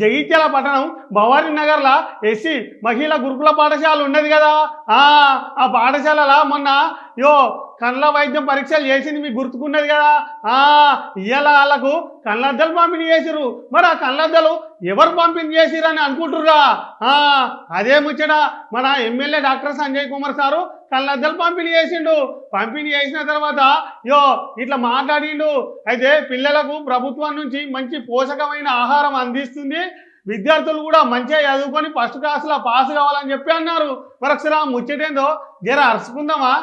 జగిత్యాల పట్టణం భవానీ నగర్లో ఎస్సీ మహిళా గురుకుల పాఠశాల ఉన్నది కదా. ఆ పాఠశాలలో మొన్న యో కళ్ళ వైద్యం పరీక్షలు చేసింది మీకు గుర్తుకున్నది కదా. ఆ ఇవాళ వాళ్ళకు కళ్ళద్దలు పంపిణీ చేసిర్రు. మరి ఆ కళ్ళద్దలు ఎవరు పంపిణీ చేసిరని అనుకుంటుర్రా అదే ముచ్చట మన MLA doctor Sanjay Kumar sir కళ్ళద్దలు పంపిణీ చేసిండు. పంపిణీ చేసిన తర్వాత యో ఇట్లా మాట్లాడిండు. అయితే పిల్లలకు ప్రభుత్వం నుంచి మంచి పోషకమైన ఆహారం అందిస్తుంది. విద్యార్థులు కూడా మంచిగా చదువుకొని ఫస్ట్ క్లాస్లో పాస్ కావాలని చెప్పి అన్నారు. మరొకసారి ముచ్చటేందో జర అరుచుకుందామా?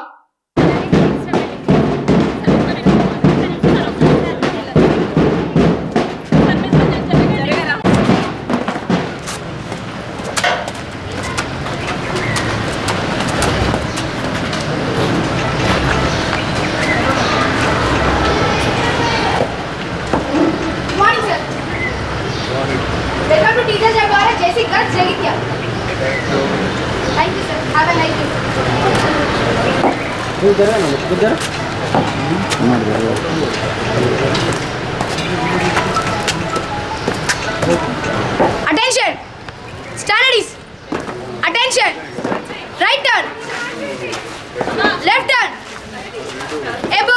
Attention! Standards! Attention! Right turn! Left turn! About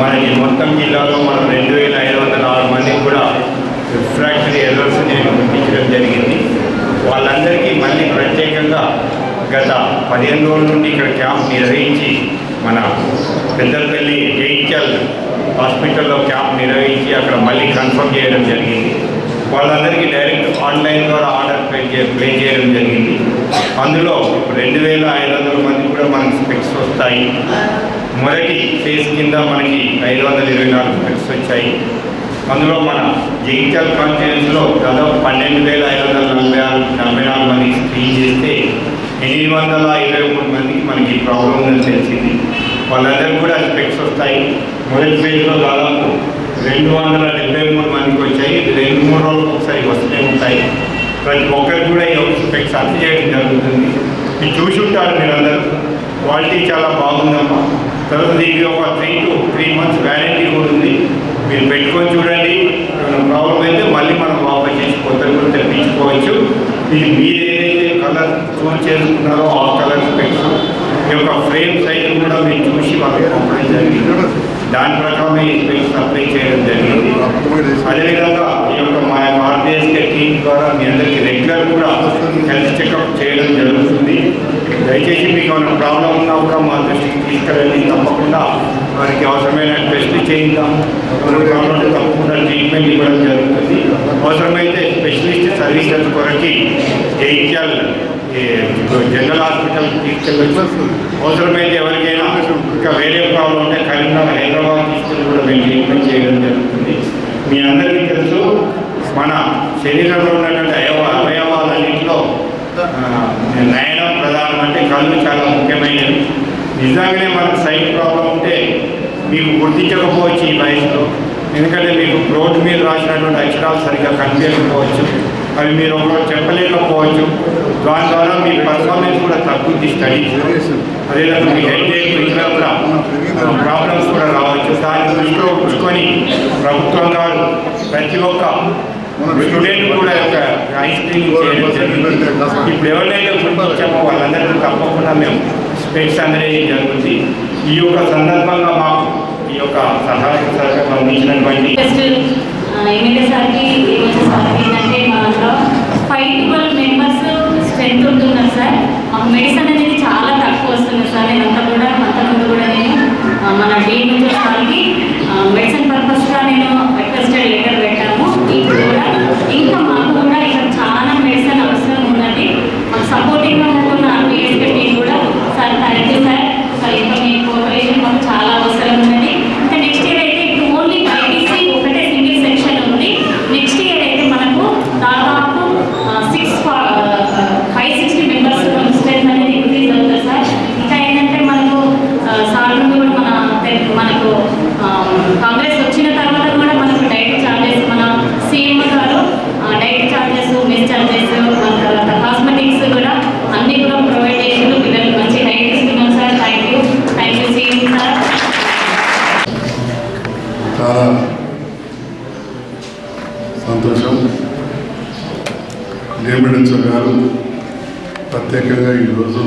మనకి మొత్తం జిల్లాలో మనం రెండు వేల ఐదు వందల ఆరు మందికి కూడా రిఫ్రాక్టరీ ఎర్రర్స్ నేను గుర్తించడం జరిగింది. వాళ్ళందరికీ మళ్ళీ ప్రత్యేకంగా గత పదిహేను రోజుల నుండి ఇక్కడ క్యాంప్ నిర్వహించి మన పెద్దపల్లి జైత్యాల్ హాస్పిటల్లో క్యాంప్ నిర్వహించి అక్కడ మళ్ళీ కన్ఫర్మ్ చేయడం జరిగింది. వాళ్ళందరికీ డైరెక్ట్ ఆన్లైన్ ద్వారా ఆర్డర్ ప్లే ప్లే చేయడం జరిగింది. అందులో రెండు వేల ఐదు వందల మంది కూడా మనకి స్పెక్స్ వస్తాయి. మొదటి ఫేజ్ కింద మనకి ఐదు వందల ఇరవై నాలుగు స్పెక్స్ వచ్చాయి. అందులో మన జగిత్యాల కాన్ఫరెన్స్లో దాదాపు పన్నెండు వేల ఐదు వందల నలభై ఆరు నలభై నాలుగు మందికి స్క్రీన్ చేస్తే ఎనిమిది వందల ఇరవై మూడు మందికి మనకి ప్రాబ్లం ఉందని తెలిసింది. వాళ్ళందరికీ కూడా స్పెక్స్ వస్తాయి. మొదటి ఫేజ్లో దాదాపు రెండు వందల డెబ్బై మూడు మందికి వచ్చాయి. రెండు మూడు రోజులు ఒకసారి వస్తూనే ఉంటాయి. ప్రతి ఒక్కరికి కూడా ఈ స్పెక్స్ అర్థం చేయడం జరుగుతుంది. ఇది చూసి ఉంటారు మీరందరూ. క్వాలిటీ చాలా బాగుందమ్మా. తర్వాత దీనికి ఒక three to three months warranty కూడా ఉంది. మీరు పెట్టుకొని చూడండి. ప్రాబ్లం అయితే మళ్ళీ మనం వాపస్ చేసి కొత్తది కూడా తెప్పించుకోవచ్చు. ఇది మీరు ఏదైతే కలర్ చూస్ చేసుకున్నారో ఆ కలర్ స్పెక్స్ ఈ యొక్క ఫ్రేమ్ సైజ్ కూడా మీరు చూసి వాళ్ళకి పంపడం జరిగింది. దాని ప్రకారం ఈ స్పెక్స్ అప్లై చేయడం జరిగింది. అదేవిధంగా మా ఆర్బీఎస్కే టీం ద్వారా మీ అందరికీ రెగ్యులర్ కూడా హెల్త్ చెకప్ చేయడం జరుగుతుంది. దయచేసి మీకు ఏమైనా ప్రాబ్లం ఉన్నా కూడా మా దృష్టికి తీసుకెళ్ళి తప్పకుండా వారికి అవసరమైన టెస్ట్ చేయిద్దాం. ప్రాబ్లం తప్పకుండా ట్రీట్మెంట్ ఇవ్వడం జరుగుతుంది. అవసరమైతే స్పెషలిస్ట్ సర్వీసెస్ కొరకి జైత్యాల్ జనరల్ హాస్పిటల్ తీసుకెళ్ళచ్చు. అవసరమైతే ఎవరికైనా ఇంకా వేరే ప్రాబ్లం ఉంటే కరీంనగర్ హైదరాబాద్ తీసుకెళ్ళి కూడా మేము ట్రీట్మెంట్ చేయడం జరుగుతుంది. మీ అందరికీ తెలుసు మన శరీరంలో ఉన్నటువంటి అయవ అవయవాలన్నింటిలో నయనం ప్రధానం అంటే కళ్ళు చాలా ముఖ్యమైనవి. నిజంగానే మనకు సైట్ ప్రాబ్లం ఉంటే మీకు గుర్తించకపోవచ్చు ఈ వయసులో. ఎందుకంటే మీకు రోడ్డు మీద రాసినటువంటి అక్షరాలు సరిగ్గా కనిపించకపోవచ్చు. అవి మీరు ఒకరు చెప్పలేకపోవచ్చు. దాని ద్వారా మీ పర్ఫార్మెన్స్ కూడా తగ్గుద్ది స్టడీస్ అదేవిధంగా మీ హెల్త్ ఇంకా కూడా ప్రాబ్లమ్స్ కూడా రావచ్చు. దాన్ని దృష్టిలో ఉంచుకొని ప్రభుత్వం గారు ప్రతి ఒక్క స్టూడెంట్ కూడా ఒక ఐ స్క్రీనింగ్ చేయడం జరిగింది ఇప్పుడు ఎవరినైతే గుర్తించామో వాళ్ళందరికీ తప్పకుండా మేము స్పెక్స్ అనేది జరుగుతుంది. ఈ యొక్క సందర్భంగా మాకు ఈ యొక్క సహాయ సహకారం అందించినటువంటి ఎమ్మెల్యే సార్కి ఏంటంటే మా దాంట్లో ఫైవ్ ట్వెల్వ్ మెంబర్స్ స్ట్రెంత్ ఉంటున్నారు సార్. మాకు మెడిసిన్ అనేది చాలా తక్కువ వస్తుంది సార్. అంతకుముందు కూడా నేను ఆ, మన డే నుంచి సార్కి మెడిసిన్ పర్పస్గా నేను రిక్వెస్టెడ్ లెటర్ పెట్టాము ఇప్పుడు కూడా ఇంకా మాకు కూడా ఇక్కడ చాలా మెడిసిన్ అవసరం ఉన్నది మాకు సపోర్టింగ్గా ఉంటున్న ఆర్బీఎస్కే టీం కూడా sir thank you sir sir ఇంకా మీ కోఆపరేషన్ మాకు చాలా అవసరం ఉన్నది ఇంకా నెక్స్ట్ ఇయర్ అయితే ఇప్పుడు ఓన్లీ బైపీసీ ఒకటే సింగిల్ సెక్షన్ ఉంది నెక్స్ట్ ఇయర్ అయితే మనకు దాదాపు six five sixty members strength అనేది ఇంక్రీజ్ అవుతుంది సార్ ఇంకా ఏంటంటే మనకు సార్ నుండి కూడా మన తె- మనకు ఆ, కాంగ్రెస్ వచ్చిన తర్వాత కూడా మనకు డైట్ ఛార్జెస్ మన సీఎం గారు డైట్ ఛార్జెస్ మెస్ ఛార్జెస్ మన తర్వాత కాస్మెటిక్స్ కూడా అన్ని కూడా ప్రొవైడ్ చేసి పిల్లలు మంచి డైట్ ఇస్తున్నాం sir. Thank you thank you CM sir. చాలా సంతోషం. డిఎంఎడ్ఎన్సో గారు ప్రత్యేకంగా ఈరోజు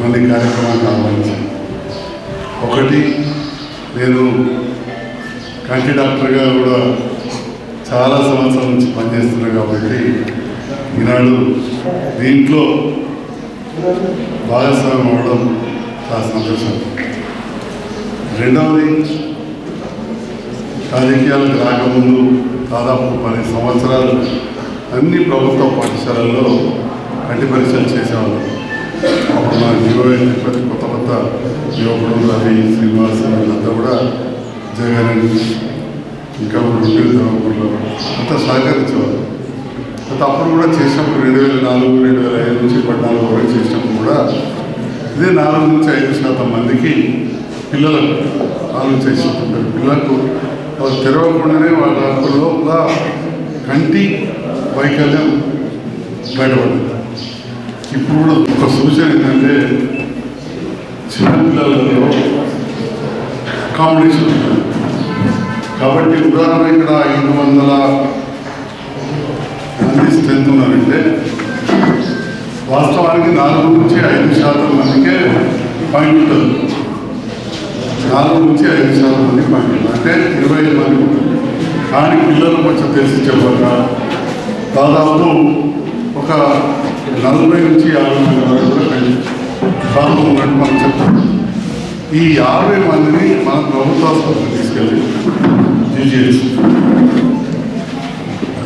మళ్ళీ కార్యక్రమాన్ని ఆహ్వానించారు ఒకటి నేను కంటి డాక్టర్గా కూడా చాలా సంవత్సరాల నుంచి పనిచేస్తున్నాను కాబట్టి ఈనాడు దీంట్లో భాగస్వామ్యం అవ్వడం చాలా సంతోషం. రెండవది రాజకీయాలకు రాకముందు దాదాపు పది సంవత్సరాలు అన్ని ప్రభుత్వ పాఠశాలల్లో కంటి పరీక్షలు చేసేవాళ్ళం. అప్పుడు మా జీవో తిరుపతి కొత్త కొత్త యువకుడు రవి శ్రీనివాస్ వీళ్ళంతా కూడా జగన్ ఇంకా రెండు ధర్మపురంలో అంతా సహకరించేవారు అయితే అప్పుడు కూడా చేసినప్పుడు రెండు వేల నాలుగు రెండు వేల ఐదు నుంచి పద్నాలుగు వరకు చేసినప్పుడు కూడా ఇదే నాలుగు నుంచి ఐదు శాతం మందికి పిల్లలకు నాలుగు నుంచి పిల్లలకు వాళ్ళు తెరవకుండానే వాళ్ళ లోపల కంటి వైకల్యం బయటపడుతుంది ఇప్పుడు కూడా ఒక సూచన ఏంటంటే చిన్నపిల్లలలో కాంపిటీషన్ కాబట్టి ఉదాహరణ ఇక్కడ ఐదు వందల మంది స్ట్రెంత్ ఉన్నారంటే వాస్తవానికి నాలుగు నుంచి ఐదు శాతం మందికే పాయింట్ ఉంటుంది. నాలుగు నుంచి ఐదు శాతం మంది పంటలు అంటే ఇరవై ఐదు మంది ఉంటుంది. కానీ పిల్లలు కొంచెం తెలిసి చెప్పక దాదాపు ఒక నలభై నుంచి యాభై మంది వరకు కూడా పెళ్ళి ఉన్నట్టు మనం చెప్తాం ఈ యాభై మందిని మన ప్రభుత్వ ఆసుపత్రికి తీసుకెళ్ళి జీజీహెచ్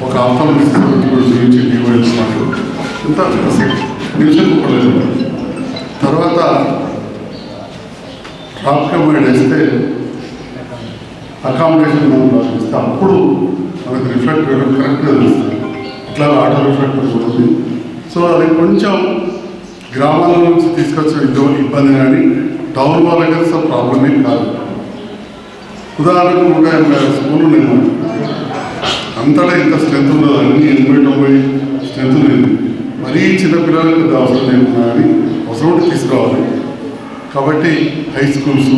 ఒక ఆప్తాలజిస్ట్ చూపించి డివైల్సినట్టు ఇంత నిమిషం కుప్పలేదు. తర్వాత ట్రాఫిక్ మైండ్ వేస్తే అకామిడేషన్ మనం ప్రారంభిస్తే అప్పుడు మనకు రిఫ్లెక్ట్ కరెక్ట్గా తెలుస్తుంది. ఇట్లా ఆటో రిఫ్లెక్టర్ ఉంటుంది సో అది కొంచెం గ్రామాల నుంచి తీసుకొచ్చిన ఇదో ఇబ్బంది కానీ టౌన్ వాళ్ళకి అసలు ప్రాబ్లమే కాదు. ఉదాహరణకు నూట ఎనభై స్కూల్ నేను అంతటా ఇంత స్ట్రెంత్ ఉండదు అన్ని ఎనభై తొంభై స్ట్రెంత్ లేదు మరీ చిన్నపిల్లలకు అవసరం లేకుండా కానీ అవసరం ఉంటే తీసుకురావాలి కాబట్టి high schools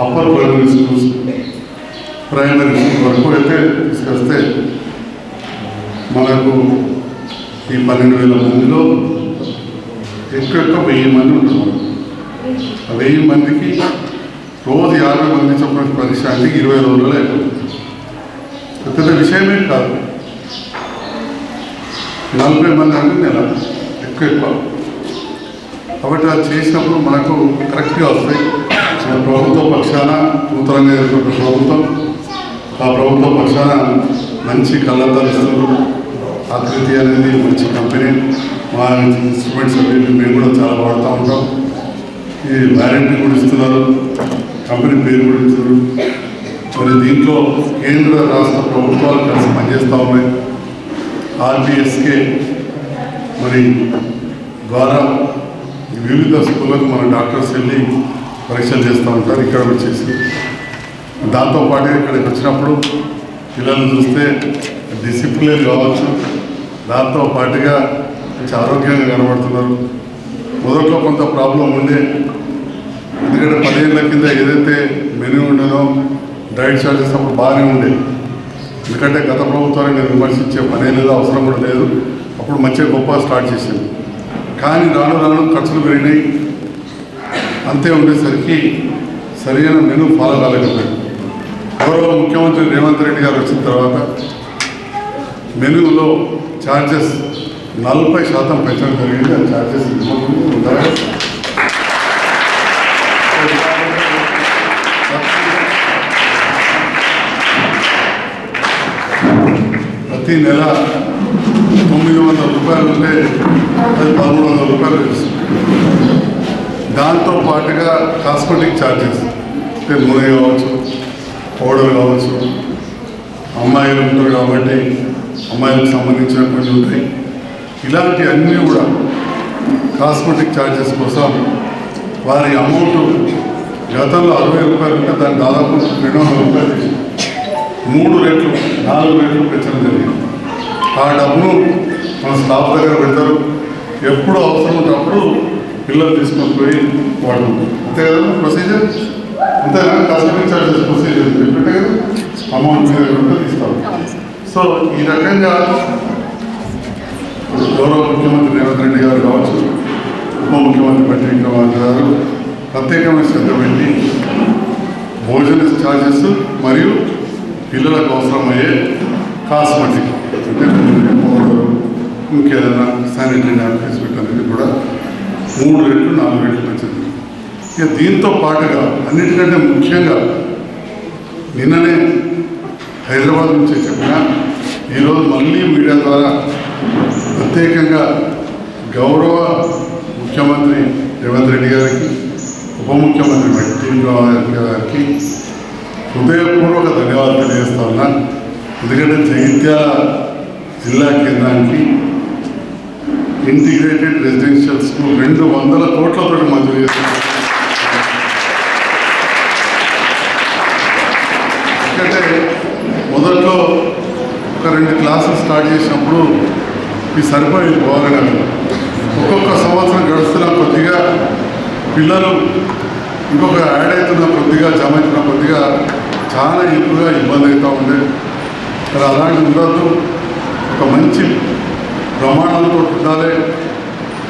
upper primary schools primary school వరకు అయితే తీసుకొస్తే మనకు ఈ పన్నెండు వేల మందిలో ఎక్కువ వెయ్యి మంది ఉంటున్నారు ఆ వెయ్యి మందికి రోజు యాభై మంది చొప్పున పరీక్ష ఇరవై రోజుల్లో అయిపోతుంది పెద్ద విషయమే కాదు. నలభై మంది అంటే నెల ఎక్కువ ఎక్కువ. కాబట్టి అది చేసినప్పుడు మనకు కరెక్ట్గా వస్తాయి. మన ప్రభుత్వ పక్షాన నూతనంగా ఏర్పడిన ప్రభుత్వం ఆ ప్రభుత్వ పక్షాన మంచి కళ్ళద్దాలు ఇస్తున్నారు. ఆకృతి అనేది మంచి కంపెనీ. మా ఇన్స్ట్రుమెంట్స్ అవి మేము కూడా చాలా వాడుతూ ఉంటాం. ఈ వ్యారంటీ కూడా ఇస్తున్నారు. కంపెనీ పేరు కూడా ఇస్తున్నారు. మరి దీంట్లో కేంద్ర రాష్ట్ర ప్రభుత్వాలు కలిసి పనిచేస్తూ ఉన్నాయి. ఆర్బిఎస్కే మరి ద్వారా వివిధ స్కూళ్ళకు మన డాక్టర్స్ వెళ్ళి పరీక్షలు చేస్తూ ఉంటారు. ఇక్కడ వచ్చేసి దాంతోపాటు ఇక్కడికి వచ్చినప్పుడు పిల్లల్ని చూస్తే డిసిప్లిన్ కావచ్చు. దాంతో పాటుగా మంచి ఆరోగ్యంగా కనబడుతున్నారు. మొదట్లో కొంత ప్రాబ్లం ఉండే. ఎందుకంటే పదిహేనుల కింద ఏదైతే మెనూ ఉండదో డైట్ చార్జెస్ అప్పుడు బాగానే ఉండేది ఎందుకంటే గత ప్రభుత్వాన్ని నేను విమర్శించే పనే లేదు అవసరం కూడా లేదు. అప్పుడు మంచిగా గొప్ప స్టార్ట్ చేసింది. కానీ రాను రాను ఖర్చులు పెరిగినాయి. అంతే ఉండేసరికి సరైన మెనూ ఫాలో కాలేకపోయింది గౌరవ ముఖ్యమంత్రి రేవంత్ రెడ్డి గారు వచ్చిన తర్వాత మెనూలో ఛార్జెస్ నలభై శాతం పెంచడం జరిగింది. ఆ ఛార్జెస్ ఉంటాయి ప్రతి నెల తొమ్మిది వందల రూపాయలు ఉంటే అది పదమూడు వందల రూపాయలు దాంతో పాటుగా కాస్మెటిక్ ఛార్జెస్ అంటే నూనె కావచ్చు పౌడర్ కావచ్చు అమ్మాయిలు ఉంటారు కాబట్టి అమ్మాయిలకు సంబంధించిన కొన్ని ఉంటాయి. ఇలాంటి అన్నీ కూడా కాస్మెటిక్ ఛార్జెస్ కోసం వారి అమౌంట్ గతంలో అరవై రూపాయలు ఉంటే దాన్ని దాదాపు రెండు వందల రూపాయలు మూడు రెట్లు నాలుగు రెట్లు పెంచడం జరిగింది. ఆ డబ్బును మన స్టాఫ్ దగ్గర పెడతారు. ఎప్పుడు అవసరం ఉన్నప్పుడు పిల్లలు తీసుకొని పోయి వాడు అంతే కదా ప్రొసీజర్ అంతేనా? కాస్మెటిక్ ఛార్జెస్ ప్రొసీజర్ చెప్పినట్టే కదా? అమౌంట్ మీద ఉంటే సో ఈ రకంగా గౌరవ ముఖ్యమంత్రి రేవంత్ రెడ్డి గారు కావచ్చు ఉప ముఖ్యమంత్రి బట్టి విక్రమార్క గారు ప్రత్యేకమైన శ్రద్ధ పెట్టి భోజన ఛార్జెస్ మరియు పిల్లలకు అవసరమయ్యే కాస్మెటిక్ అంటే పౌడర్ ఇంకేదైనా శానిటరీ నాప్కిన్స్ వీటన్నిటి కూడా మూడు రెట్లు నాలుగు రెట్లు పెంచింది ఇక దీంతో పాటుగా అన్నిటికంటే ముఖ్యంగా నిన్ననే హైదరాబాద్ నుంచి చెప్పిన ఈరోజు మళ్ళీ మీడియా ద్వారా ప్రత్యేకంగా గౌరవ ముఖ్యమంత్రి రేవంత్ రెడ్డి గారికి ఉప ముఖ్యమంత్రి మట్టి గారికి హృదయపూర్వక ధన్యవాదాలు తెలియజేస్తా ఉన్నా. ఎందుకంటే జగిత్యాల జిల్లా కేంద్రానికి ఇంటిగ్రేటెడ్ రెసిడెన్షియల్ స్కూల్ రెండు వందల కోట్లతో మంజూరు చేస్తున్నారు ఎందుకంటే మొదట్లో ఒక రెండు క్లాసులు స్టార్ట్ చేసినప్పుడు ఈ సరిపోయేది పోవాలని ఒక్కొక్క సంవత్సరం గడుస్తున్న కొద్దిగా పిల్లలు ఇంకొక యాడ్ అవుతున్న కొద్దిగా జమ అవుతున్న కొద్దిగా చాలా ఎక్కువగా ఇబ్బంది అవుతూ ఉండే మరి అలాంటి ఉండద్దు. ఒక మంచి ప్రమాణాలతో ఉండాలి.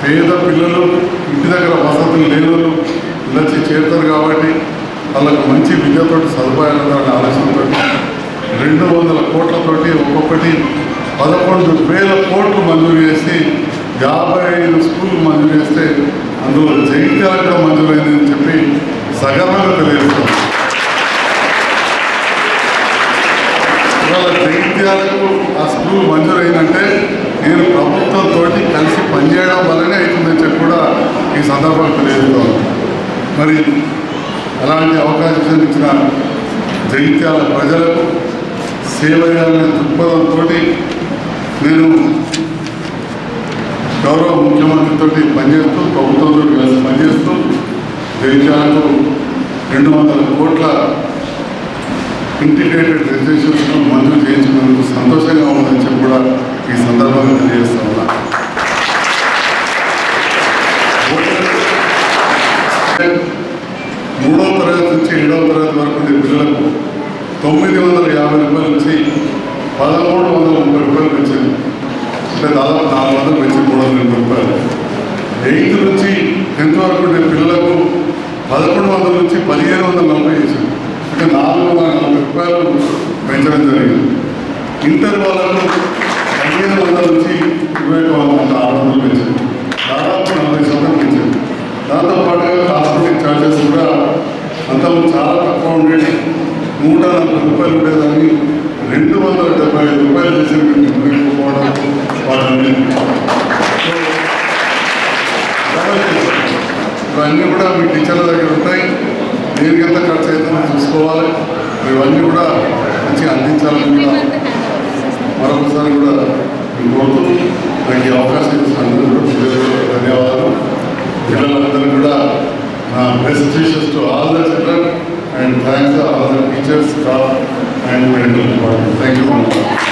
పేద పిల్లలు ఇంటి దగ్గర వసతులు లేని వాళ్ళు ఇలా చేరుతారు కాబట్టి వాళ్ళకు మంచి విద్యతో సదుపాయాలు ఆలోచనతో రెండు వందల కోట్లతోటి ఒక్కొక్కటి పదకొండు వేల కోట్లు మంజూరు చేసి యాభై ఐదు స్కూళ్ళు మంజూరు చేస్తే అందులో జగిత్యాల మంజూరైందని చెప్పి సగర్వంగా తెలియజేస్తాం ఇవాళ జగిత్యాలకు ఆ స్కూల్ మంజూరైందంటే నేను ప్రభుత్వంతో కలిసి పనిచేయడం వల్లనే అవుతుందని చెప్పి కూడా ఈ సందర్భంగా తెలియజేస్తాను మరి అలాంటి అవకాశం ఇచ్చిన జగిత్యాల ప్రజలకు సేవ చేయాలనే దృక్పథంతో నేను గౌరవ ముఖ్యమంత్రితో పనిచేస్తూ ప్రభుత్వంతో కలిసి పనిచేస్తూ దేశాలకు రెండు వందల కోట్ల ఇంటిగ్రేటెడ్ రెసిడెన్షియల్ మంజూరు చేయించినందుకు సంతోషంగా ఉందని చెప్పి కూడా ఈ సందర్భంగా తెలియజేస్తా ఉన్నా. మూడవ తరగతి నుంచి ఏడవ తరగతి వరకు పిల్లలకు తొమ్మిది వందల యాభై రూపాయల నుంచి పదమూడు వందల ముప్పై రూపాయలు పెంచింది అంటే దాదాపు నాలుగు వందలు పెంచి మూడు వందల ఎనభై రూపాయలు. ఎయిత్ నుంచి టెన్త్ వరకు ఉండే పిల్లలకు పదకొండు వందల నుంచి పదిహేను వందల నలభై చేసింది అంటే నాలుగు వందల నలభై రూపాయలు పెంచడం జరిగింది. ఇంటర్ వాళ్ళకు పదిహేను వందల నుంచి ఇరవై ఒక వందల ఆరు వందలు పెంచింది దాదాపు నలభై శాతం పెంచింది దాంతో పాటుగా హాస్పిటల్ ఛార్జెస్ కూడా అంతకు చాలా తక్కువ ఉండేది నూట నలభై రూపాయలు ఉండేదాన్ని. రెండు వందల డెబ్బై ఐదు రూపాయలు చేసి నిర్ణయించుకోవడం వాళ్ళని ఇవన్నీ కూడా మీ టీచర్ల దగ్గర ఉంటాయి. దేనికి ఎంత ఖర్చు అవుతుందో చూసుకోవాలి. ఇవన్నీ కూడా మంచిగా అందించాలని కూడా మరొకసారి కూడా మీకు కోరుతూ నాకు ఈ అవకాశం అందరూ కూడా ధన్యవాదాలు. పిల్లలందరూ కూడా నా best wishes to all the children and thanks to our teachers, staff and medical. Thank you.